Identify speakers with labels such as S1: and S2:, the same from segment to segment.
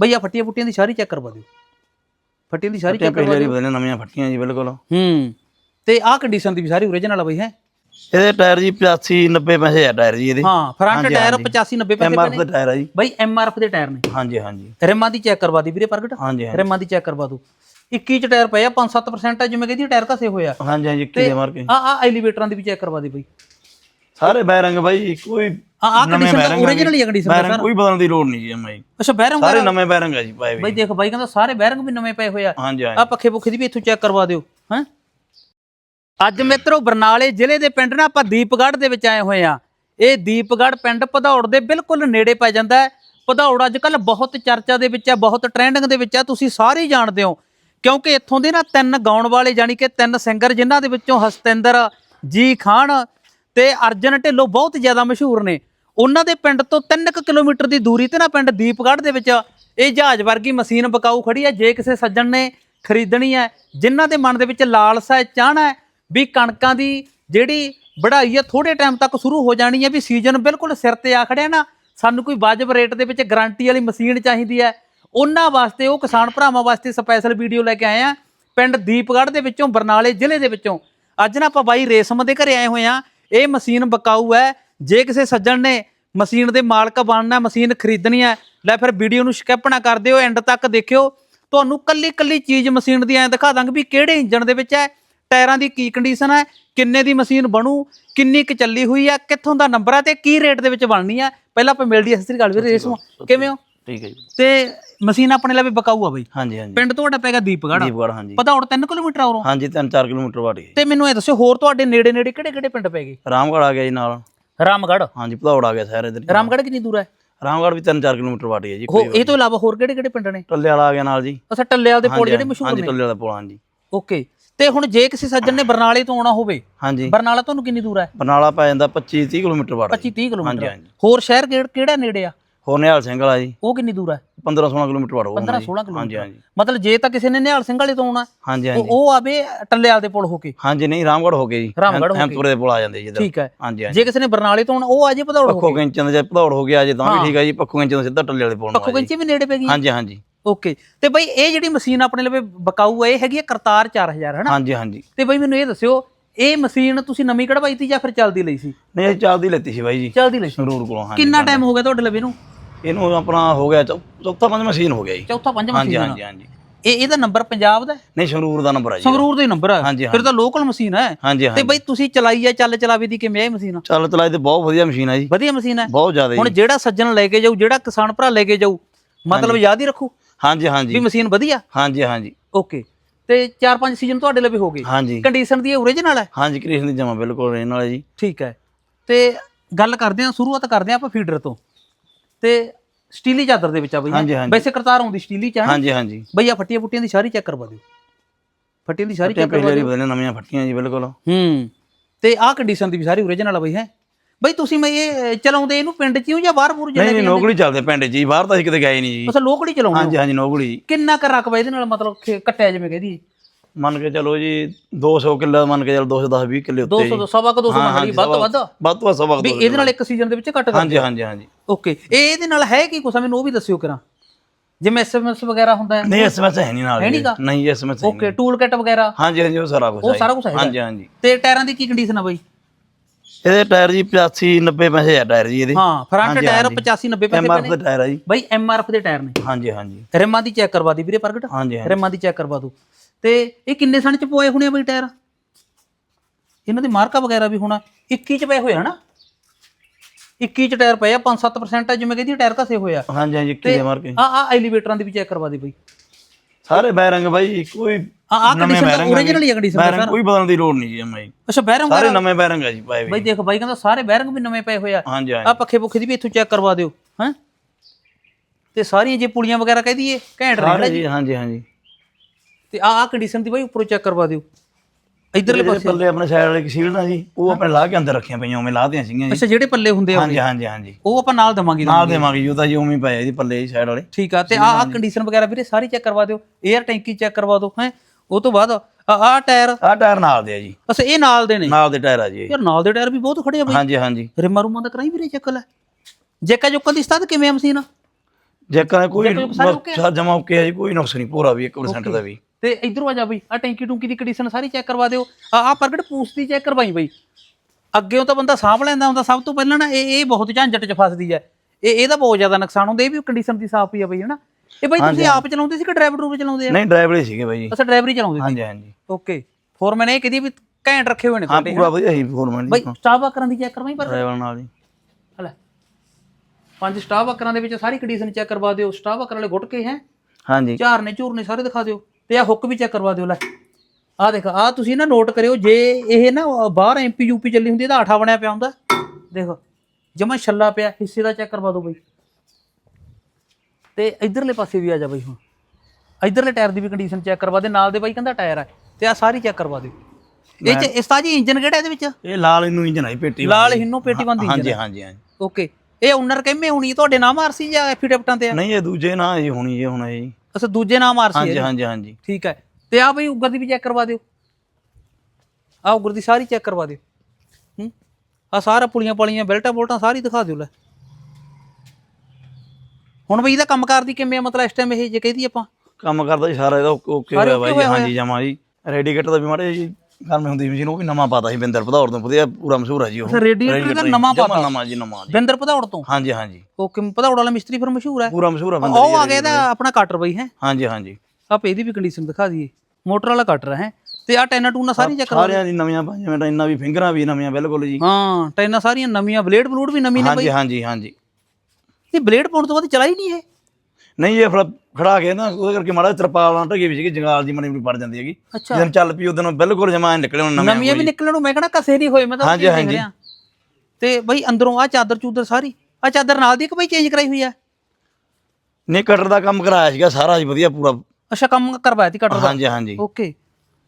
S1: ਬਈ ਆ ਫੱਟੀਆਂ ਫੁੱਟੀਆਂ ਦੀ ਸਾਰੀ ਚੈੱਕ ਕਰਵਾ ਦਿਓ। ਫੱਟੀਆਂ ਦੀ ਸਾਰੀ ਚੈੱਕ ਕਰਵਾ ਦਿਓ।
S2: ਬਦਲੇ ਨਵੀਆਂ ਫੱਟੀਆਂ ਜੀ ਬਿਲਕੁਲ।
S1: ਹੂੰ ਤੇ ਆਹ ਕੰਡੀਸ਼ਨ ਦੀ ਵੀ ਸਾਰੀ ਓਰੀਜਨਲ ਆ ਬਈ ਹੈ?
S2: ਇਹਦੇ ਟਾਇਰ ਜੀ 85 90 ਪੈਸੇ ਆ ਟਾਇਰ ਜੀ ਇਹਦੇ।
S1: ਹਾਂ ਫਰੰਟ
S2: ਹਾਂਜੀ,
S1: ਟਾਇਰ
S2: ਹਾਂਜੀ।
S1: 85 90 ਪੈਸੇ
S2: ਐਮਆਰ
S1: ਪਏ
S2: ਦਾ ਟਾਇਰ ਆ ਜੀ।
S1: ਬਈ ਐਮਆਰਐਫ ਦੇ ਟਾਇਰ ਨੇ।
S2: ਹਾਂਜੀ ਹਾਂਜੀ।
S1: ਰਿਮਾਂ ਦੀ ਚੈੱਕ ਕਰਵਾ ਦੀ ਵੀਰੇ ਪ੍ਰਗਟ।
S2: ਹਾਂਜੀ ਹਾਂਜੀ।
S1: ਰਿਮਾਂ ਦੀ ਚੈੱਕ ਕਰਵਾ ਦੋ। 21 ਚ ਟਾਇਰ ਪਏ ਆ 5-7% ਆ ਜਿਵੇਂ ਕਹਿੰਦੀ ਟਾਇਰ ਘਸੇ ਹੋਏ ਆ।
S2: ਹਾਂਜੀ ਹਾਂਜੀ ਕਿਲੇ ਮਾਰ ਕੇ
S1: ਆ ਆ ਐਲੀਵੇਟਰਾਂ ਦੀ ਵੀ ਚੈੱਕ ਕਰਵਾ ਦੇ ਬਈ।
S2: ਸਾਰੇ ਬੈਰੰਗ ਬਾਈ ਕੋਈ
S1: ਆ ਆ
S2: ਨਵੇਂ
S1: ਕੰਡੀਸ਼ਨ
S2: ਬੈਰੰਗ ਆ
S1: ਓਰੀਜਨਲ ਹੀ ਆ ਕੰਡੀਸ਼ਨ ਦਾ
S2: ਬੈਰੰਗ ਕੋਈ ਬਦਲਣ ਦੀ ਲੋੜ ਨਹੀਂ ਜੀ ਐਮ ਜੀ
S1: ਅੱਛਾ ਬੈਰੰਗ
S2: ਸਾਰੇ ਨਵੇਂ ਬੈਰੰਗ ਆ ਜੀ ਪਾਏ
S1: ਬਈ ਦੇਖ ਬਾਈ ਕਹਿੰਦਾ ਸਾਰੇ ਬੈਰੰਗ ਵੀ ਨਵੇਂ ਪਏ ਹੋਏ ਆ।
S2: ਹਾਂਜੀ
S1: ਆ
S2: ਹਾਂਜੀ
S1: ਪੱਖੇ ਪੁੱਖੇ ਦੀ ਵੀ ਇੱਥੋਂ ਚੈੱਕ ਕਰਵਾ ਦਿਓ ਹੈਂ। ਅੱਜ ਮਿੱਤਰੋ ਬਰਨਾਲੇ ਜ਼ਿਲ੍ਹੇ ਦੇ ਪਿੰਡ ਨਾ ਆਪਾਂ ਦੀਪਗੜ੍ਹ ਦੇ ਵਿੱਚ ਆਏ ਹੋਏ ਆ। ਇਹ ਦੀਪਗੜ੍ਹ ਪਿੰਡ ਭਦੌੜ ਦੇ ਬਿਲਕੁਲ ਨੇੜੇ ਪੈ ਜਾਂਦਾ ਹੈ। ਭਦੌੜ ਅੱਜ ਕੱਲ ਬਹੁਤ ਚਰਚਾ ਦੇ ਵਿੱਚ ਹੈ ਬਹੁਤ ਟ੍ਰੈਂਡਿੰਗ ਦੇ ਵਿੱਚ ਹੈ ਤੁਸੀਂ ਸਾਰੇ ਹੀ ਜਾਣਦੇ ਹੋ। ਕਿਉਂਕਿ ਇੱਥੋਂ ਦੇ ਨਾ ਤਿੰਨ ਗਾਉਣ ਵਾਲੇ ਜਾਨੀ ਕਿ ਤਿੰਨ ਸਿੰਗਰ ਜਿਨ੍ਹਾਂ ਦੇ ਵਿੱਚੋਂ ਹਸਤਿੰਦਰ ਜੀ ਖਾਨ ਤੇ ਅਰਜਨ ਢਿੱਲੋਂ ਬਹੁਤ ਜ਼ਿਆਦਾ ਮਸ਼ਹੂਰ ਨੇ। ਉਹਨਾਂ ਦੇ ਪਿੰਡ ਤੋਂ 3 ਕਿਲੋਮੀਟਰ ਦੀ ਦੂਰੀ ਤੇ ਨਾ ਪਿੰਡ ਦੀਪਗੜ੍ਹ ਦੇ ਵਿੱਚ ਇਹ ਜਹਾਜ਼ ਵਰਗੀ ਮਸ਼ੀਨ ਬਕਾਊ ਖੜੀ ਹੈ। ਜੇ ਕਿਸੇ ਸੱਜਣ ਨੇ ਖਰੀਦਣੀ ਹੈ, ਜਿਨ੍ਹਾਂ ਦੇ ਮਨ ਦੇ ਵਿੱਚ ਲਾਲਸਾ ਹੈ, ਚਾਹਣਾ ਵੀ ਕਣਕਾਂ ਦੀ ਜਿਹੜੀ ਵਢਾਈ ਹੈ ਥੋੜੇ ਟਾਈਮ ਤੱਕ ਸ਼ੁਰੂ ਹੋ ਜਾਣੀ ਹੈ, ਵੀ ਸੀਜ਼ਨ ਬਿਲਕੁਲ ਸਿਰ ਤੇ ਆ ਖੜਿਆ ਨਾ, ਸਾਨੂੰ ਕੋਈ ਵਾਜਬ ਰੇਟ ਦੇ ਵਿੱਚ ਗਾਰੰਟੀ ਵਾਲੀ ਮਸ਼ੀਨ ਚਾਹੀਦੀ ਹੈ। ਉਹਨਾਂ ਵਾਸਤੇ ਉਹ ਕਿਸਾਨ ਭਰਾਵਾਂ ਵਾਸਤੇ ਸਪੈਸ਼ਲ ਵੀਡੀਓ ਲੈ ਕੇ ਆਏ ਆ ਪਿੰਡ ਦੀਪਗੜ੍ਹ ਦੇ ਵਿੱਚੋਂ, ਬਰਨਾਲੇ ਜ਼ਿਲ੍ਹੇ ਦੇ ਵਿੱਚੋਂ। ਅੱਜ ਨਾ ਆਪਾਂ ਬਾਈ ਰੇਸ਼ਮ ਦੇ ਘਰੇ ਆਏ ਹੋਏ ਆ ਇਹ ਮਸ਼ੀਨ ਬਕਾਊ ਹੈ। ਜੇ ਕਿਸੇ ਸੱਜਣ ਨੇ ਮਸ਼ੀਨ ਦੇ ਮਾਲਕ ਬਣਨਾ ਮਸ਼ੀਨ ਖਰੀਦਣੀ ਹੈ ਲੈ ਫਿਰ ਵੀਡੀਓ ਨੂੰ ਸਕਿਪ ਨਾ ਕਰ ਦਿਓ ਐਂਡ ਤੱਕ ਦੇਖਿਓ। ਤੁਹਾਨੂੰ ਕੱਲੀ ਕੱਲੀ ਚੀਜ਼ ਮਸ਼ੀਨ ਦੀ ਐਂ ਦਿਖਾ ਦਾਂਗੇ ਵੀ ਕਿਹੜੇ ਇੰਜਨ ਦੇ ਵਿੱਚ ਹੈ ਟਾਇਰਾਂ ਦੀ ਕੀ ਕੰਡੀਸ਼ਨ ਹੈ ਕਿੰਨੇ ਦੀ ਮਸ਼ੀਨ ਬਣੂ ਕਿੰਨੀ ਕੁ ਚੱਲੀ ਹੋਈ ਹੈ ਕਿੱਥੋਂ ਦਾ ਨੰਬਰ ਹੈ ਤੇ ਕੀ ਰੇਟ ਦੇ ਵਿੱਚ ਬਣਨੀ ਹੈ। ਪਹਿਲਾਂ ਆਪਾਂ ਮਿਲਦੀ ਸਤਿ ਸ੍ਰੀ ਅਕਾਲ ਵੀਰੇ ਰੇਸ਼ਮ ਕਿਵੇਂ ਹੋ?
S2: ਠੀਕ ਹੈ ਜੀ।
S1: ਤੇ ਮਸ਼ੀਨ ਆਪਣੇ ਲਈ ਬਕਾਊ ਆ ਬਈ।
S2: ਹਾਂਜੀ ਹਾਂਜੀ।
S1: ਪਿੰਡ ਤੁਹਾਡਾ ਪੈਗਾ ਦੀਪਗੜ੍ਹ
S2: ਦੀਪਗੜ੍ਹ ਹਾਂਜੀ।
S1: ਪਤਾ ਹੁਣ 3 ਕਿਲੋਮੀਟਰ ਆਉਰੋਂ
S2: ਹਾਂਜੀ 3-4 ਕਿਲੋਮੀਟਰ ਜੀ
S1: ਤੇ ਮੈਨੂੰ ਇਹ ਦੱਸਿਓ ਹੋਰ ਤੁਹਾਡੇ ਨੇੜੇ ਨੇੜੇ ਕਿਹੜੇ ਕਿਹੜੇ ਪਿੰਡ ਪੈਗੇ?
S2: ਰਾਮਗੜ੍ਹ ਆ ਗਿਆ ਜੀ ਨਾਲ।
S1: ਰਾਮਗੜ੍ਹ?
S2: ਹਾਂਜੀ ਭਦੌੜ ਆ ਗਿਆ ਸ਼ਹਿਰ ਇਧਰ।
S1: ਰਾਮਗੜ੍ਹ ਕਿੰਨੀ ਦੂਰ ਹੈ?
S2: ਰਾਮਗੜ੍ਹ ਵੀ 3-4 ਕਿਲੋਮੀਟਰ ਵਾਟ ਹੀ ਜੀ
S1: ਇਹ ਤੋਂ ਇਲਾਵਾ ਹੋਰ ਕਿਹੜੇ ਕਿਹੜੇ ਪਿੰਡ ਨੇ?
S2: ਟੱਲੇ ਵਾਲਾ ਆ ਗਿਆ ਨਾਲ ਜੀ।
S1: ਅੱਛਾ ਟੱਲੇਵਾਲ ਦੇ ਪੁਲ
S2: ਹਾਂਜੀ,
S1: ਜਿਹੜੇ ਮਸ਼ਹੂਰ
S2: ਹਾਂਜੀ
S1: ਨੇ।
S2: ਟੱਲੇ ਵਾਲਾ ਪੁਲ ਹਾਂਜੀ।
S1: ਓਕੇ ਤੇ ਹੁਣ ਜੇ ਕਿਸੇ ਸੱਜਣ ਨੇ ਬਰਨਾਲੇ ਤੋਂ ਆਉਣਾ ਹੋਵੇ
S2: ਹਾਂਜੀ।
S1: ਬਰਨਾਲਾ ਤੁਹਾਨੂੰ ਕਿੰਨੀ ਦੂਰ ਹੈ?
S2: ਬਰਨਾਲਾ ਪੈ ਜਾਂਦਾ 25-30 ਕਿਲੋਮੀਟਰ ਵਾਟ
S1: 25 30
S2: ਹਾਂਜੀ
S1: ਕਿਲੋਮੀਟਰ।
S2: ਹਾਂਜੀ
S1: ਹੋਰ ਸ਼ਹਿਰ ਕਿਹੜਾ ਨੇੜੇ ਆ?
S2: ਹੋਰ ਨਿਹਾਲ ਸਿੰਘ ਵਾਲਾ ਜੀ।
S1: ਉਹ ਕਿੰਨੀ ਦੂਰ ਹੈ?
S2: 15-16 ਕਿਲੋਮੀਟਰ ਵਾਟ ਹੋਊਗਾ
S1: 15
S2: ਜੀ।
S1: 16
S2: ਹਾਂਜੀ
S1: ਕਿਲੋਮੀਟਰ।
S2: ਹਾਂਜੀ
S1: ਮਤਲਬ ਜੇ ਤਾਂ ਕਿਸੇ ਨੇ ਨਿਹਾਲ ਸਿੰਘ ਵਾਲੇ ਤੋਂ ਆਉਣਾ
S2: ਹਾਂਜੀ ਹਾਂਜੀ।
S1: ਉਹ ਆਵੇ ਟੱਲੇਵਾਲ ਦੇ ਪੁਲ ਹੋ ਕੇ?
S2: ਹਾਂਜੀ ਨਹੀਂ ਰਾਮਗੜ੍ਹ ਹੋ ਗਏ ਜੀ।
S1: ਹੋ।
S2: ਹੈਮਪੁਰੇ ਦੇ ਪੁਲ ਆ ਜਾਂਦੇ ਜੀ
S1: ਠੀਕ ਹੈ।
S2: ਹਾਂਜੀ ਹਾਂਜੀ।
S1: ਜੇ ਕਿਸੇ ਨੇ ਬਰਨਾਲੇ ਤੋਂ ਆਉਣਾ ਉਹ ਆ ਜੇ ਭਦੌੜ ਹੋ
S2: ਪੱਖੋ
S1: ਕੇ?
S2: ਕੈਂਚਾਂ ਦੇ ਜੇ ਭਦੌੜ ਹੋ ਗਿਆ ਜੇ ਤਾਂ ਵੀ ਠੀਕ ਹੈ ਜੀ ਪੱਖੋ ਤੋਂ ਸਿੱਧਾ ਟੱਲੇ ਵਾਲੇ ਪੁਲ
S1: ਪੱਖੋ ਕੰਚੀ ਵੀ ਨੇੜੇ ਪੈ ਗਈ?
S2: ਹਾਂਜੀ ਹਾਂਜੀ।
S1: ਓਕੇ। ਤੇ ਬਈ ਇਹ ਜਿਹੜੀ ਮਸ਼ੀਨ ਆਪਣੇ ਲਵੇ ਬਕਾਊ ਹੈ ਇਹ ਹੈਗੀ ਹੈ ਕਰਤਾਰ 4000 ਹਨਾ?
S2: ਹਾਂਜੀ ਹਾਂਜੀ।
S1: ਤੇ ਬਈ ਮੈਨੂੰ ਇਹ ਦੱਸਿਓ ਇਹ ਮਸ਼ੀਨ ਤੁਸੀਂ ਨਵੀਂ ਕਢਵਾਈ ਤੀ ਜਾਂ ਫਿਰ ਚੱਲਦੀ ਲਈ ਸੀ?
S2: ਨਹੀਂ ਚੱਲਦੀ ਲੈਤੀ ਸੀ ਬਾਈ ਜੀ।
S1: ਚੱਲਦੀ ਲਈ ਸੀ।
S2: ਸੰਗਰੂਰ ਕੋਲੋਂ ਹਾਂਜੀ
S1: ਕਿੰਨਾ ਟਾਈਮ ਹੋ ਗਿਆ ਤੁਹਾਡੇ ਲਵੇ ਨੂੰ
S2: ਇਹਨੂੰ ਆਪਣਾ ਹੋ ਗਿਆ ਚੌ- ਚੌਥਾ ਪੰਜ ਮਸ਼ੀਨ ਹੋ ਗਿਆ ਜੀ।
S1: ਚੌਥਾ ਪੰਜਵਾਂ
S2: ਹਾਂਜੀ
S1: ਸੀਜ਼ਨ
S2: ਹਾਂਜੀ ਹਾਂਜੀ।
S1: ਇਹ ਇਹਦਾ ਨੰਬਰ ਪੰਜਾਬ ਦਾ ਹੈ?
S2: ਨਹੀਂ ਸੰਗਰੂਰ ਦਾ ਨੰਬਰ ਹੈ ਜੀ
S1: ਸੰਗਰੂਰ ਦਾ ਹੀ ਨੰਬਰ ਹੈ
S2: ਹਾਂਜੀ,
S1: ਫਿਰ ਤਾਂ ਲੋਕਲ ਮਸ਼ੀਨ ਹੈ
S2: ਹਾਂਜੀ
S1: ਤੇ
S2: ਹਾਂਜੀ।
S1: ਬਈ ਤੁਸੀਂ ਚਲਾਈ ਹੈ ਚੱਲ ਚਲਾਵੇ ਦੀ ਕਿਵੇਂ ਹੈ ਇਹ ਮਸ਼ੀਨ
S2: ਚੱਲ ਚਲਾਈ ਤੇ ਬਹੁਤ ਵਧੀਆ ਮਸ਼ੀਨ ਹੈ ਜੀ।
S1: ਵਧੀਆ ਮਸ਼ੀਨ ਹੈ
S2: ਬਹੁਤ ਜ਼ਿਆਦਾ
S1: ਹੁਣ
S2: ਜੀ
S1: ਜਿਹੜਾ ਸੱਜਣ ਲੈ ਕੇ ਜਾਊ ਜਿਹੜਾ ਕਿਸਾਨ ਭਰਾ ਲੈ ਕੇ ਜਾਊ ਮਤਲਬ ਯਾਦ ਹੀ ਰੱਖੂ
S2: ਹਾਂਜੀ
S1: ਵੀ
S2: ਹਾਂਜੀ
S1: ਮਸ਼ੀਨ ਵਧੀਆ?
S2: ਹਾਂਜੀ ਹਾਂਜੀ।
S1: ਓਕੇ ਤੇ 4-5 ਸੀਜ਼ਨ ਤੁਹਾਡੇ ਲਵੇ ਹੋ ਗਏ।
S2: ਹਾਂਜੀ।
S1: ਕੰਡੀਸ਼ਨ ਦੀ ਓਰੀਜਨਲ ਹੈ?
S2: ਹਾਂਜੀ ਕ੍ਰਿਸ਼ਨ ਦੀ ਜਮਾ ਬਿਲਕੁਲ ਰਹਿਣ ਵਾਲੇ ਜੀ।
S1: ਠੀਕ ਹੈ। ਤੇ ਗੱਲ ਕਰਦੇ ਹਾਂ ਸ਼ੁਰੂਆਤ ਕਰਦੇ ਹਾਂ ਆਪਾਂ ਫੀਡਰ ਤੋਂ। ਤੇ ਸਟੀਲੀ ਚਾਦਰ ਦੇ ਵਿੱਚ ਆ ਬਈ
S2: ਹਾਂਜੀ।
S1: ਵੈਸੇ ਕਰਤਾਰ ਆਉਂਦੀ ਸਟੀਲੀ ਚ ਹੈ?
S2: ਹਾਂਜੀ ਹਾਂਜੀ।
S1: ਬਈ ਆ ਫੱਟੀਆਂ ਫੁੱਟੀਆਂ ਦੀ ਸਾਰੀ ਚੈੱਕ ਕਰਵਾ ਦਿਓ ਫੱਟੀਆਂ ਦੀ ਸਾਰੀ ਚੈੱਕ ਕਰਵਾ ਦਿਓ
S2: ਹੀ ਬਦਲੇ ਨਵੀਆਂ ਫੱਟੀਆਂ ਜੀ ਬਿਲਕੁਲ।
S1: ਹੂੰ। ਤੇ ਆਹ ਕੰਡੀਸ਼ਨ ਦੀ ਵੀ ਸਾਰੀ ਓਰੀਜਨਲ ਆ ਬਈ ਹੈ? ਬਈ ਤੁਸੀਂ ਮੈਂ ਇਹ ਚਲਾਉਂਦੇ ਇਹਨੂੰ ਪਿੰਡ 'ਚ ਹੀ ਹੋ ਜਾਂ ਬਾਹਰ ਬੂਰ
S2: ਨਹੀਂ
S1: ਜਿਹੜੇ
S2: ਨਹੀਂ ਨੋਗਲੀ ਚੱਲਦੇ ਪਿੰਡ ਜੀ ਬਾਹਰ ਤਾਂ ਅਸੀਂ ਕਿਤੇ ਗਏ ਨਹੀਂ ਜੀ।
S1: ਅਸਾਂ ਲੋਕਲ ਹੀ? ਚਲਾਉਂਦੇ
S2: ਹਾਂਜੀ ਹਾਂਜੀ ਨੋਗਲੀ
S1: ਹੋ। ਕਿੰਨਾ ਕਰ ਰਕਬਾ ਇਹਦੇ ਨਾਲ ਮਤਲਬ ਕਿ ਕੱਟਿਆ ਜਿਵੇਂ ਕਹਦੀ
S2: ਮੰਨ ਕੇ ਚਲੋ ਜੀ 200 ਕਿੱਲਾ ਮੰਨ ਕੇ ਚਲੋ 210 20 ਕਿੱਲੇ ਉੱਤੇ
S1: 200 ਸਵਾ ਕ 200
S2: ਹਾਂ,
S1: ਮੰਨ ਲਈ
S2: ਹਾਂਜੀ,
S1: ਵੱਧ ਵੱਧ।
S2: ਵੱਧ ਤੋਂ ਵੱਧ ਸਵਾ
S1: ਵੀ ਇਹਦੇ ਨਾਲ ਇੱਕ ਸੀਜ਼ਨ ਦੇ ਵਿੱਚ ਕਰ
S2: ਹਾਂਜੀ ਹਾਂਜੀ ਹਾਂਜੀ।
S1: ਓਕੇ ਇਹ ਇਹਦੇ ਨਾਲ ਹੈ ਕੀ ਕੁਛ? ਮੈਨੂੰ ਉਹ ਵੀ ਦੱਸਿਓ ਕਰਾਂ। ਜਿਵੇਂ ਐਸਐਮਐਸ ਵਗੈਰਾ ਹੁੰਦਾ ਹੈ
S2: ਨਹੀਂ ਐਸਐਮਐਸ ਹੈ ਨਹੀਂ ਨਾਲ
S1: ਹੈ?
S2: ਨਹੀਂ ਐਸਐਮਐਸ
S1: ਓਕੇ ਟੂਲ ਕਿਟ ਵਗੈਰਾ?
S2: ਹਾਂਜੀ ਹਾਂਜੀ ਉਹ ਸਾਰਾ ਕੁਝ
S1: ਉਹ ਸਾਰਾ ਕੁਛ ਹੈਗਾ
S2: ਹਾਂਜੀ ਹਾਂਜੀ।
S1: ਤੇ ਟਾਇਰਾਂ ਦੀ ਕੀ ਕੰਡੀਸ਼ਨ ਆ ਬਈ?
S2: ਇਹਦੇ ਟਾਇਰ ਜੀ 85 90 ਪੈਸੇ ਆ ਟਾਇਰ ਜੀ ਇਹਦੇ।
S1: ਹਾਂ ਫਰੰਟ ਟਾਇਰ
S2: ਹਾਂਜੀ।
S1: 85 90 ਪੈਸੇ
S2: ਐਮਆਰ
S1: ਪਏ
S2: ਦਾ ਟਾਇਰ ਆ ਜੀ।
S1: ਬਈ ਐਮਆਰਐਫ ਦੇ ਟਾਇਰ ਨੇ।
S2: ਹਾਂਜੀ ਹਾਂਜੀ।
S1: ਰਿਮਾਂ ਦੀ ਚੈੱਕ ਕਰਵਾ ਦੀ ਵੀਰੇ ਪ੍ਰਗਟ। ਰਿਮਾਂ ਦੀ ਚੈੱਕ ਕਰਵਾ ਦੋ। ਤੇ ਇਹ ਕਿੰਨੇ ਸਣ ਚ ਪੋਏ ਹੋਣੇ ਆ ਬਈ ਟਾਇਰ? ਇਹਨਾਂ ਦੀ ਮਾਰਕਾ ਵਗੈਰਾ ਵੀ ਹੋਣਾ। 21 ਚ ਪਏ ਹੋਏ ਹਨਾ 21 ਚ ਟਾਇਰ ਪਏ ਆ 5-7% ਆ ਜਿਵੇਂ ਕਹਿੰਦੀ ਟਾਇਰ ਘਸੇ ਹੋਏ ਆ।
S2: ਹਾਂਜੀ ਹਾਂਜੀ ਕਿਲੇ ਮਾਰ ਕੇ
S1: ਆ ਆ ਐਲੀਵੇਟਰਾਂ ਦੀ ਵੀ ਚੈੱਕ ਕਰਵਾ ਦੀ ਬਈ।
S2: ਸਾਰੇ ਬੈਰੰਗ ਬਾਈ ਕੋਈ
S1: ਆ ਆ ਕੰਡੀਸ਼ਨ ਦਾ ਓਰੀਜਨਲ ਹੀ ਕੰਡੀਸ਼ਨ ਦਾ
S2: ਬੈਰੰਗ ਕੋਈ ਬਦਲਣ ਦੀ ਲੋੜ ਨਹੀਂ ਜੀ ਐਮਆਈ
S1: ਅੱਛਾ ਬੈਰੰਗ
S2: ਸਾਰੇ ਨਵੇਂ ਬੈਰੰਗ ਆ ਜੀ ਪਾਏ
S1: ਬਈ
S2: ਵੀ
S1: ਦੇਖ ਬਾਈ ਕਹਿੰਦਾ ਸਾਰੇ ਬੈਰੰਗ ਵੀ ਨਵੇਂ ਪਏ ਹੋਏ ਆ।
S2: ਹਾਂਜੀ
S1: ਆ
S2: ਹਾਂਜੀ
S1: ਪੱਖੇ ਪੁੱਖੇ ਦੀ ਵੀ ਇੱਥੋਂ ਚੈੱਕ ਕਰਵਾ ਦਿਓ ਹੈਂ? ਤੇ ਸਾਰੀਆਂ ਜੇ ਪੁਲੀਆਂ ਵਗੈਰਾ ਕਹਿ ਦਈਏ ਘੈਂਟ ਰਹਿਣਾ
S2: ਸਾਰੇ ਜੀ ਹਾਂਜੀ ਹਾਂਜੀ।
S1: ਤੇ ਆ ਆ ਕੰਡੀਸ਼ਨ ਦੀ ਬਾਈ ਉੱਪਰੋਂ ਚੈੱਕ ਕਰਵਾ ਦਿਓ। ਇਧਰਲੇ
S2: ਜਿਹੜੇ
S1: ਪਾਸੇ।
S2: ਪੱਲੇ ਆਪਣੇ ਸਾਈਡ ਵਾਲੇ ਕਸੀਲ ਨਾ ਜੀ ਉਹ ਆਪਣੇ ਲਾ ਕੇ ਅੰਦਰ ਰੱਖੀਆਂ ਪਈਆਂ ਉਵੇਂ ਲਾਤੀਆਂ ਸੀਗੀਆਂ ਜੀ।
S1: ਅੱਛਾ ਜਿਹੜੇ ਪੱਲੇ ਹੁੰਦੇ ਆ
S2: ਹਾਂਜੀ ਹਾਂਜੀ ਹਾਂਜੀ।
S1: ਉਹ ਆਪਾਂ ਨਾਲ ਦਵਾਂਗੇ
S2: ਨਾਲ ਦੇਵਾਂਗੇ ਜੀ ਉਹ ਤਾਂ ਜੀ ਉਵੇਂ ਹੀ ਪਏ ਆ ਜੀ ਪੱਲੇ ਜੀ ਸਾਈਡ ਵਾਲੇ।
S1: ਠੀਕ ਆ ਤੇ ਆ ਆ ਕੰਡੀਸ਼ਨ ਵਗੈਰਾ ਵੀਰੇ ਸਾਰੀ ਚੈੱਕ ਕਰਵਾ ਦਿਓ। 에ਅਰ ਟੈਂਕੀ ਚੈੱਕ ਕਰਵਾ ਦਿਓ ਹੈ। ਉਹ ਤੋਂ ਬਾਅਦ ਆ ਆ ਟਾਇਰ
S2: ਆਹ ਟਾਇਰ ਨਾਲ ਦੇ ਆ ਜੀ।
S1: ਅੱਛਾ ਇਹ ਨਾਲ ਦੇ ਨੇ?
S2: ਨਾਲ ਦੇ ਟਾਇਰ ਆ ਜੀ ਇਹ।
S1: ਯਾਰ ਨਾਲ ਦੇ ਟਾਇਰ ਵੀ ਬਹੁਤ ਖੜੇ ਆ ਬਈ।
S2: ਹਾਂਜੀ ਹਾਂਜੀ।
S1: ਰਿਮਾ ਰੂਮਾਂ ਦਾ ਕਰਾਈ ਵੀਰੇ ਚੈੱਕ ਲੈ। ਜੇਕਾ ਜੁੱਕਾ ਦੀ ਸਤਾਦ ਕਿਵੇਂ ਆ ਮਸ਼ੀਨ?
S2: ਕੋਈ
S1: ਆ?
S2: ਜਮਾ ਓਕੇ ਹੈ ਜੀ ਕੋਈ ਨੁਕਸ ਨਹੀਂ ਪੂਰਾ ਵੀ 1% ਦਾ ਵੀ।
S1: ਤੇ ਇਧਰੋਂ ਆ ਜਾ ਬਈ ਆ ਟੈਂਕੀ ਟੂੰਕੀ ਦੀ ਕੰਡੀਸ਼ਨ ਸਾਰੀ ਚੈੱਕ ਕਰਵਾ ਦਿਓ। ਆ ਆ ਪ੍ਰਗਟ ਪੂਛ ਦੀ ਚੈੱਕ ਕਰਵਾਈ ਬਈ। ਅੱਗੇੋਂ ਤਾਂ ਬੰਦਾ ਸਾਂਭ ਲੈਂਦਾ ਹੁੰਦਾ ਸਭ ਤੋਂ ਪਹਿਲਾਂ ਨਾ ਇਹ ਇਹ ਬਹੁਤ ਝੰਜਟ ਚ ਫਸਦੀ ਹੈ ਇਹ ਇਹਦਾ ਬਹੁਤ ਜ਼ਿਆਦਾ ਨੁਕਸਾਨ ਹੁੰਦਾ ਇਹ ਵੀ ਕੰਡੀਸ਼ਨ ਦੀ ਸਾਫ਼ ਹੀ ਆ ਬਈ ਹਨਾ? ਇਹ ਬਈ ਤੁਸੀਂ ਆਪ ਚਲਾਉਂਦੇ ਸੀ ਕਿ ਡਰਾਈਵਰ ਰੂਪ ਚਲਾਉਂਦੇ ਆ?
S2: ਨਹੀਂ ਡਰਾਈਵਰ ਹੀ ਸੀਗੇ ਬਾਈ। ਜੀ
S1: ਅੱਛਾ ਡਰਾਈਵਰ ਹੀ ਚਲਾਉਂਦੇ ਸੀ?
S2: ਹਾਂਜੀ ਹਾਂਜੀ।
S1: ਓਕੇ ਫੋਰਮੈਨ ਇਹ ਕਹਦੀ ਵੀ ਘੈਂਟ ਰੱਖੇ ਹੋਏ ਨੇ
S2: ਹਾਂ ਪੂਰਾ ਵਧੀਆ ਸੀ ਫੋਰਮੈਨ
S1: ਬਈ ਸਟਾਫ ਆਕਰਾਂ ਦੀ ਚੈੱਕ ਕਰਵਾਈ ਪਰ
S2: ਡਰਾਈਵਰ ਨਾਲ ਜੀ।
S1: ਹਲੇ ਪੰਜ ਸਟਾਫ ਆਕਰਾਂ ਦੇ ਵਿੱਚ ਸਾਰੀ ਕੰਡੀਸ਼ਨ ਚੈੱਕ ਕਰਵਾ ਦਿਓ। ਸਟਾਫ ਆਕਰਾਂ ਵਾਲੇ ਗੁੱਟ ਕੇ ਹੈ।
S2: ਹਾਂਜੀ।
S1: ਝਾਰਨੇ ਝੂਰਨੇ ਸਾਰੇ ਦਿਖਾ ਦਿਓ। ਤੇ ਆ ਹੁੱਕ ਵੀ ਚੈੱਕ ਕਰਵਾ ਦਿਓ ਲੈ। ਆ ਦੇਖ ਆ ਤੁਸੀਂ ਨਾ ਨੋਟ ਕਰਿਓ ਜੇ ਇਹ ਨਾ ਬਾਹਰ ਐਮਪੀ ਯੂਪੀ ਚੱਲੀ ਹੁੰਦੀ ਇਹਦਾ ਆਠਾ ਬਣਿਆ ਪਿਆ ਹੁੰਦਾ। ਦੇਖੋ ਜਮਾ ਛੱਲਾ ਪਿਆ ਹਿੱਸੇ ਦਾ ਚੈੱਕ ਕਰਵਾ ਦਿਓ ਬਈ। ਤੇ ਇਧਰਲੇ ਪਾਸੇ ਵੀ ਆ ਜਾ ਬਈ ਹੁਣ। ਇਧਰਲੇ ਟਾਇਰ ਦੀ ਵੀ ਕੰਡੀਸ਼ਨ ਚੈੱਕ ਕਰਵਾ ਦੇ ਨਾਲ ਦੇ ਬਾਈ ਕਹਿੰਦਾ ਟਾਇਰ ਆ ਤੇ ਆ ਸਾਰੀ ਚੈੱਕ ਕਰਵਾ ਦਿਓ। ਇਹ ਚ ਇਸਤਾ ਜੀ ਇੰਜਨ ਕਿਹੜਾ ਇਹਦੇ ਵਿੱਚ?
S2: ਇਹ ਲਾਲ ਇਹਨੂੰ ਇੰਜਨ ਆਈ ਪੇਟੀ
S1: ਲਾਲ ਹਿੰਨੋ ਪੇਟੀ ਬੰਦੀ
S2: ਹਾਂਜੀ ਹਾਂਜੀ ਹਾਂਜੀ।
S1: ਓਕੇ। ਇਹ ਓਨਰ ਕਿੰਮੇ ਹੋਣੀ ਹੈ ਤੁਹਾਡੇ ਨਾਮ ਆਰਸੀ ਜਾਂ ਐਫੀਡੈਪਟਾਂ ਤੇ ਆ?
S2: ਨਹੀਂ ਇਹ ਦੂਜੇ ਨਾ ਜੀ ਹੋਣੀ ਇਹ ਹੁਣ ਇਹ ਜੀ।
S1: ਅੱਛਾ ਦੂਜੇ ਨਾਮ ਆਰਸੀ
S2: ਹਾਂਜੀ
S1: ਹੈ
S2: ਹਾਂਜੀ ਹਾਂਜੀ।
S1: ਠੀਕ ਹੈ। ਤੇ ਆ ਬਈ ਉਗਰ ਦੀ ਵੀ ਚੈੱਕ ਕਰਵਾ ਦਿਓ। ਆ ਉਗਰ ਦੀ ਸਾਰੀ ਚੈੱਕ ਕਰਵਾ ਦਿਓ। ਹੂੰ? ਆ ਸਾਰਾ ਪੁਲੀਆਂ ਪਲੀਆਂ ਬੈਲਟਾਂ ਬੋਲਟਾਂ ਸਾਰੀ ਦਿਖਾ ਦਿਓ ਲੈ। ਹੁਣ ਬਈ ਇਹਦਾ ਕੰਮਕਾਰ ਦੀ ਕਿਵੇਂ ਆ? ਮਤਲਬ ਇਸ ਟਾਈਮ ਇਹ ਜੇ ਕਹਦੀ ਆਪਾਂ।
S2: ਕੰਮ ਕਰਦਾ ਜੀ ਸਾਰਾ ਇਹਦਾ ਓਕੇ
S1: ਸਾਰੇ
S2: ਹੋਇਆ ਬਾਈ
S1: ਹੋਇਆ
S2: ਹਾਂਜੀ ਜਮਾ ਜੀ। ਰੈਡੀਕੇਟਰ ਦਾ ਵੀ ਮਾੜੇ ਜੀ। ਕੰਮ ਹੁੰਦੀ ਮਸ਼ੀਨ ਉਹ ਵੀ ਨਵਾਂ ਪਾਤਾ ਸੀ ਬਿੰਦਰ ਭਦੌੜ ਤੋਂ ਵਧੀਆ ਪੂਰਾ ਮਸ਼ਹੂਰ ਹੈ ਜੀ ਉਹ।
S1: ਅੱਛਾ, ਦਾ ਨਵਾਂ
S2: ਜਮਾਂ
S1: ਪਾਤਾ?
S2: ਨਵਾਂ ਜੀ ਨਵਾਂ ਜੀ।
S1: ਬਿੰਦਰ ਪਧੌੜ ਤੋਂ?
S2: ਹਾਂਜੀ ਹਾਂਜੀ।
S1: ਓਕੇ ਪਧੌੜ ਵਾਲਾ ਮਿਸਤਰੀ ਫਿਰ ਮਸ਼ਹੂਰ ਹੈ?
S2: ਪੂਰਾ ਮਸ਼ਹੂਰ ਹੈ ਬਿੰਦਰ
S1: ਉਹ ਆ ਗਿਆ ਇਹਦਾ ਆਪਣਾ ਕਟਰ ਬਈ ਹੈ?
S2: ਹਾਂਜੀ ਹਾਂਜੀ।
S1: ਆਪ ਇਹਦੀ ਵੀ ਕੰਡੀਸ਼ਨ ਦਿਖਾ ਦਈਏ। ਮੋਟਰ ਵਾਲਾ ਕਟਰ ਹੈ ਤੇ ਆ ਟੈਨਾ ਟੂਨਾ ਸਾਰੀ ਚੈੱਕ ਕਰਵਾ
S2: ਸਾਰਿਆਂ ਦੀ ਨਵੀਆਂ ਪਾਈਆਂ ਮੈਂ ਇੰਨਾ ਵੀ ਫਿੰਗਰਾਂ ਵੀ ਨਵੀਆਂ ਬਿਲਕੁਲ ਜੀ।
S1: ਹਾਂ ਟੈਨਾ ਸਾਰੀਆਂ ਨਵੀਆਂ ਬਲੇਡ ਬਲੂਡ ਵੀ ਨਵੀਂ ਨੇ
S2: ਹਾਂਜੀ ਹਾਂਜੀ ਹਾਂਜੀ।
S1: ਇਹ ਬਲੇਡ ਪਾਉਣ ਤੋਂ ਬਾਅਦ ਚਲਾਈ ਨਹੀਂ ਇਹ।
S2: ਨਹੀਂ ਇਹ ਫਿਰ ਖੜਾ ਕੇ ਨਾ ਉਹਦੇ ਕਰਕੇ ਮਾੜਾ ਜਿਹਾ ਤਰਪਾਲ ਨਾਲ ਢੱਕੀ ਵੀ ਸੀਗੀ ਜੰਗਾਲ ਦੀ ਮਣੀ ਪੜ ਜਾਂਦੀ ਹੈਗੀ।
S1: ਅੱਛਾ।
S2: ਜਦੋਂ ਚੱਲ ਪਈ ਉਦੋਂ ਬਿਲਕੁਲ ਜਮਾ ਨਿਕਲੇ ਹੁਣ ਨਵੇਂ
S1: ਨਵੀਆਂ ਵੀ ਨਿਕਲਣ ਨੂੰ ਮੈਂ ਕਹਿੰਦਾ ਕਸੇ ਨਹੀਂ ਹੋਏ ਮੈਂ ਤਾਂ
S2: ਹਾਂਜੀ,
S1: ਦੇਖ
S2: ਹਾਂਜੀ।
S1: ਰਿਹਾ ਤੇ ਬਈ ਅੰਦਰੋਂ ਆ ਚਾਦਰ ਚੂਦਰ ਸਾਰੀ ਆ ਚਾਦਰ ਨਾਲ ਦੀ ਕਿ ਬਈ ਚੇਂਜ ਕਰਾਈ ਹੋਈ ਆ?
S2: ਨਹੀਂ ਕਟਰ ਦਾ ਕੰਮ ਕਰਾਇਆ ਸੀਗਾ ਸਾਰਾ ਜੀ ਵਧੀਆ ਪੂਰਾ।
S1: ਅੱਛਾ ਕੰਮ ਕਰਵਾਇਆ ਤੀ ਕਟਰ ਦਾ?
S2: ਹਾਂਜੀ ਹਾਂਜੀ।
S1: ਓਕੇ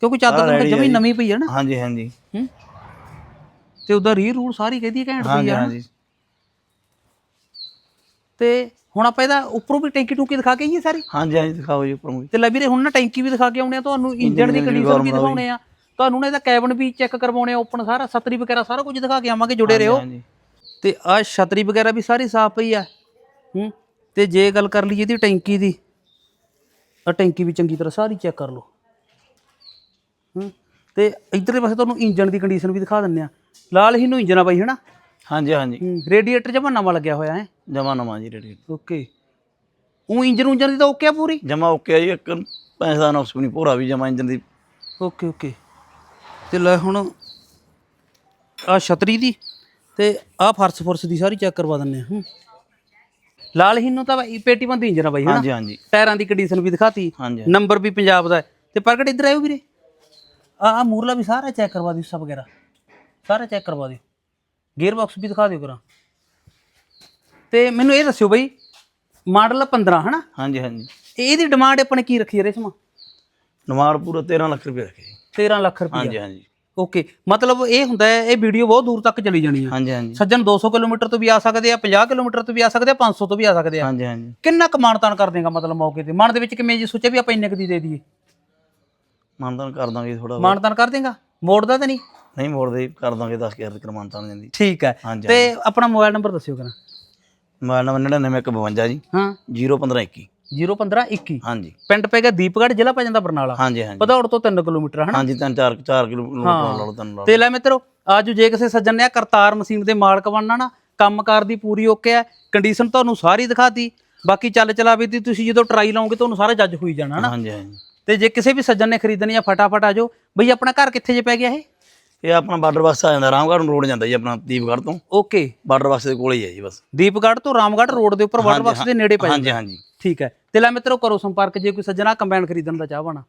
S1: ਕਿਉਂਕਿ ਚਾਦਰ ਤਾਂ ਜਮੀ। ਨਵੀਂ ਪਈ ਹੈ ਨਾ।
S2: ਹਾਂਜੀ ਹਾਂਜੀ।
S1: ਹੂੰ। ਤੇ ਉਹਦਾ ਰੀ ਰੂਲ ਸਾਰੀ ਕਹਿੰਦੀ ਘੈਂਟ ਪਈ
S2: ਹਾਂਜੀ
S1: ਆ।
S2: ਹਾਂਜੀ।
S1: ਤੇ ਹੁਣ ਆਪਾਂ ਇਹਦਾ ਉੱਪਰੋਂ ਵੀ ਟੈਂਕੀ ਟੂਕੀ ਦਿਖਾ ਕੇ ਆਈਏ ਸਾਰੀ?
S2: ਹਾਂਜੀ ਹਾਂਜੀ ਦਿਖਾਓ ਜੀ ਉੱਪਰੋਂ ਵੀ।
S1: ਤੇ ਲੈ ਵੀਰੇ ਹੁਣ ਨਾ ਟੈਂਕੀ ਵੀ ਦਿਖਾ ਕੇ ਆਉਣੇ ਆ ਤੁਹਾਨੂੰ ਇੰਜਨ ਦੀ ਕੰਡੀਸ਼ਨ ਵੀ ਦਿਖਾਉਣੇ ਆ। ਤੁਹਾਨੂੰ ਨਾ ਇਹਦਾ ਕੈਬਨ ਵੀ ਚੈੱਕ ਕਰਵਾਉਣੇ ਆ ਓਪਨ ਸਾਰਾ ਸਤਰੀ ਵਗੈਰਾ ਸਾਰਾ ਕੁਝ ਦਿਖਾ ਕੇ ਆਵਾਂਗੇ ਜੁੜੇ ਰਹੋ। ਤੇ ਆ ਛਤਰੀ ਵਗੈਰਾ ਵੀ ਸਾਰੀ ਸਾਫ਼ ਪਈ ਆ। ਹੂੰ। ਤੇ ਜੇ ਗੱਲ ਕਰ ਲਈਏ ਇਹਦੀ ਟੈਂਕੀ ਦੀ ਆ ਟੈਂਕੀ ਵੀ ਚੰਗੀ ਤਰ੍ਹਾਂ ਸਾਰੀ ਚੈੱਕ ਕਰ ਲਓ। ਹੂੰ। ਤੇ ਇਧਰਲੇ ਪਾਸੇ ਤੁਹਾਨੂੰ ਇੰਜਨ ਦੀ ਕੰਡੀਸ਼ਨ ਵੀ ਦਿਖਾ ਦਿੰਨੇ ਆ। ਲਾਲ ਹੀ ਨੂੰ ਇੰਜਨ ਆ ਬਾਈ ਹਨਾ?
S2: ਹਾਂਜੀ ਹਾਂਜੀ।
S1: ਹੂੰ ਰੇਡੀਏਟਰ ਜਮਾ ਨਵਾਂ ਲੱਗਿਆ ਹੋਇਆ ਹੈ।
S2: ਜਮਾ ਨਵਾਂ ਜੀ ਰੇਡੀ
S1: ਓਕੇ। ਉਹ ਇੰਜਨ ਉਂਜਨ ਦੀ ਤਾਂ ਓਕੇ ਆ ਪੂਰੀ?
S2: ਜਮਾ ਓਕੇ ਆ ਜੀ ਇੱਕ ਪੈਸੇ ਦਾ ਨੁਕਸ ਵੀ ਨਹੀਂ ਪੂਰਾ ਵੀ ਜਮਾ ਇੰਜਨ ਦੀ।
S1: Okay okay. ਤੇ ਲੈ ਹੁਣ ਆ ਛਤਰੀ ਦੀ ਤੇ ਆ ਫਰਸ ਫੁਰਸ ਦੀ ਸਾਰੀ ਚੈੱਕ ਕਰਵਾ ਦਿੰਨੇ ਹੂੰ। ਲਾਲ ਹੀ ਨੂੰ ਤਾਂ ਬਾਈ ਪੇਟੀ ਬੰਦ ਇੰਜਨ ਆ ਬਾਈ ਹਨਾ?
S2: ਹਾਂਜੀ ਹਾਂਜੀ।
S1: ਟਾਇਰਾਂ ਦੀ ਕੰਡੀਸ਼ਨ ਵੀ ਦਿਖਾਤੀ
S2: ਹਾਂਜੀ
S1: ਨੰਬਰ ਵੀ ਪੰਜਾਬ ਦਾ ਹੈ। ਤੇ ਪ੍ਰਗਟ ਇੱਧਰ ਆਇਓ ਵੀਰੇ। ਆ ਆ ਮੂਰਲਾ ਵੀ ਸਾਰਾ ਚੈੱਕ ਕਰਵਾ ਦਿਓ ਸਭ ਵਗੈਰਾ। ਸਾਰਾ ਚੈੱਕ ਕਰਵਾ ਦਿਓ। ਗੇਅਰ ਬਾਕਸ ਵੀ ਦਿਖਾ ਦਿਓ ਕਰਾਂ ਤੇ ਮੈਨੂੰ ਇਹ ਦੱਸਿਓ ਬਈ ਮਾਡਲ 15 ਹਨਾ?
S2: ਹਾਂਜੀ ਹਾਂਜੀ।
S1: ਇਹਦੀ ਡਿਮਾਂਡ ਆਪਾਂ ਨੇ ਕੀ ਰੱਖੀ ਹੈ ਰੇਸ਼ਮਾ?
S2: ਨਵਾਰ ਪੂਰਾ 13 ਲੱਖ ਰੁਪਏ ਰੱਖੇ ਜੀ।
S1: 13 ਲੱਖ ਰੁਪਏ।
S2: ਹਾਂਜੀ ਹਾਂਜੀ।
S1: ਓਕੇ ਮਤਲਬ ਇਹ ਹੁੰਦਾ ਹੈ ਇਹ ਵੀਡੀਓ ਬਹੁਤ ਦੂਰ ਤੱਕ ਚਲੀ ਜਾਣੀ ਹੈ
S2: ਹਾਂਜੀ ਹਾਂਜੀ।
S1: ਸੱਜਣ 200 ਕਿਲੋਮੀਟਰ ਤੋਂ ਵੀ ਆ ਸਕਦੇ ਆ 50 ਕਿਲੋਮੀਟਰ ਤੋਂ ਵੀ ਆ ਸਕਦੇ ਆ 500 ਤੋਂ ਵੀ ਆ ਸਕਦੇ ਆ।
S2: ਹਾਂਜੀ ਹਾਂਜੀ।
S1: ਕਿੰਨਾ ਕੁ ਮਾਨਤਾਨ ਕਰ ਦੇਗਾ ਮਤਲਬ ਮੌਕੇ ਤੇ? ਮਨ ਦੇ ਵਿੱਚ ਕਿਵੇਂ ਜੀ ਸੋਚਿਆ ਵੀ ਆਪਾਂ ਇੰਨੇ ਕੁ ਦੀ ਦੇ ਦਈਏ?
S2: ਮਾਨਤਾਨ ਕਰ ਦਾਂਗੇ ਥੋੜਾ
S1: ਮਾਨਤਾਨ ਕਰ ਦੇਗਾ? ਮੋੜਦਾ ਤਾਂ ਨਹੀਂ?
S2: ਨਹੀਂ ਮੋੜਦੇ ਕਰ ਦਾਂਗੇ 10000 ਤੱਕ ਮਾਨਤਾਨ ਜਾਂਦੀ
S1: ਠੀਕ ਹੈ। ਤੇ ਆਪਣਾ ਮੋਬਾਈਲ ਨੰਬਰ ਦੱਸਿਓ ਕਰਾਂ
S2: ਮੋਬਾਈਲ ਨੰਬਰ 99152 ਜੀ।
S1: ਹਾਂ।
S2: 01521
S1: 01521
S2: ਹਾਂਜੀ।
S1: ਪਿੰਡ ਪੈਗਾ ਦੀਪਗੜ੍ਹ ਜ਼ਿਲ੍ਹਾ ਪੈ ਜਾਂਦਾ ਬਰਨਾਲਾ
S2: ਹਾਂਜੀ ਹਾਂਜੀ।
S1: ਪਧੌੜ ਤੋਂ 3 ਕਿਲੋਮੀਟਰ ਹਨਾ?
S2: ਹਾਂਜੀ ਤਿੰਨ ਚਾਰ 4 ਕਿਲੋਮੀਟਰ ਲਾ ਲਓ ਤਿੰਨ
S1: ਤੇ ਲੈ ਮਿੱਤਰੋ ਆਜੋ ਜੇ ਕਿਸੇ ਸੱਜਣ ਨੇ ਕਰਤਾਰ ਮਸ਼ੀਨ ਦੇ ਮਾਲਕ ਬਣਨਾ ਨਾ ਕੰਮਕਾਰ ਦੀ ਪੂਰੀ ਓਕੇ ਹੈ ਕੰਡੀਸ਼ਨ ਤੁਹਾਨੂੰ ਸਾਰੀ ਦਿਖਾਤੀ। ਬਾਕੀ ਚੱਲ ਚਲਾਵੇ ਦੀ ਤੁਸੀਂ ਜਦੋਂ ਟਰਾਈ ਲਾਓਗੇ ਤੁਹਾਨੂੰ ਸਾਰਾ ਜੱਜ ਹੋਈ ਜਾਣਾ
S2: ਹਾਂਜੀ ਹਾਂਜੀ।
S1: ਤੇ ਜੇ ਕਿਸੇ ਵੀ ਸੱਜਣ ਨੇ ਖਰੀਦਣੀ ਆ ਫਟਾਫਟ ਆਜੋ ਬਈ ਆਪਣਾ ਘਰ ਕਿੱਥੇ ਜੇ ਪੈ ਗਿਆ ਇਹ?
S2: ਇਹ ਆਪਣਾ ਬਾਰਡਰ ਬੱਸ ਆ ਜਾਂਦਾ ਰਾਮਗੜ੍ਹ ਨੂੰ ਰੋਡ ਜਾਂਦਾ ਜੀ ਆਪਣਾ ਦੀਪਗੜ੍ਹ ਤੋਂ।
S1: ਓਕੇ।
S2: ਬਾਰਡਰ ਬੱਸ ਦੇ ਕੋਲ ਹੀ ਹੈ ਜੀ ਬਸ।
S1: ਦੀਪਗੜ੍ਹ ਤੋਂ ਰਾਮਗੜ੍ਹ ਰੋਡ ਦੇ ਉੱਪਰ ਵਾਟਰ ਬਾਕਸ ਦੇ ਨੇੜੇ ਪੈ ਜਾਂਦਾ।
S2: ਹਾਂਜੀ। ਹਾਂਜੀ
S1: ਠੀਕ ਹੈ। ਤੇ ਲੈ ਮਿੱਤਰੋ ਕਰੋ ਸੰਪਰਕ ਜੇ ਕੋਈ ਸੱਜਣਾ ਕੰਬਾਈਨ ਖਰੀਦਣ ਦਾ ਚਾਹਵਾਨਾ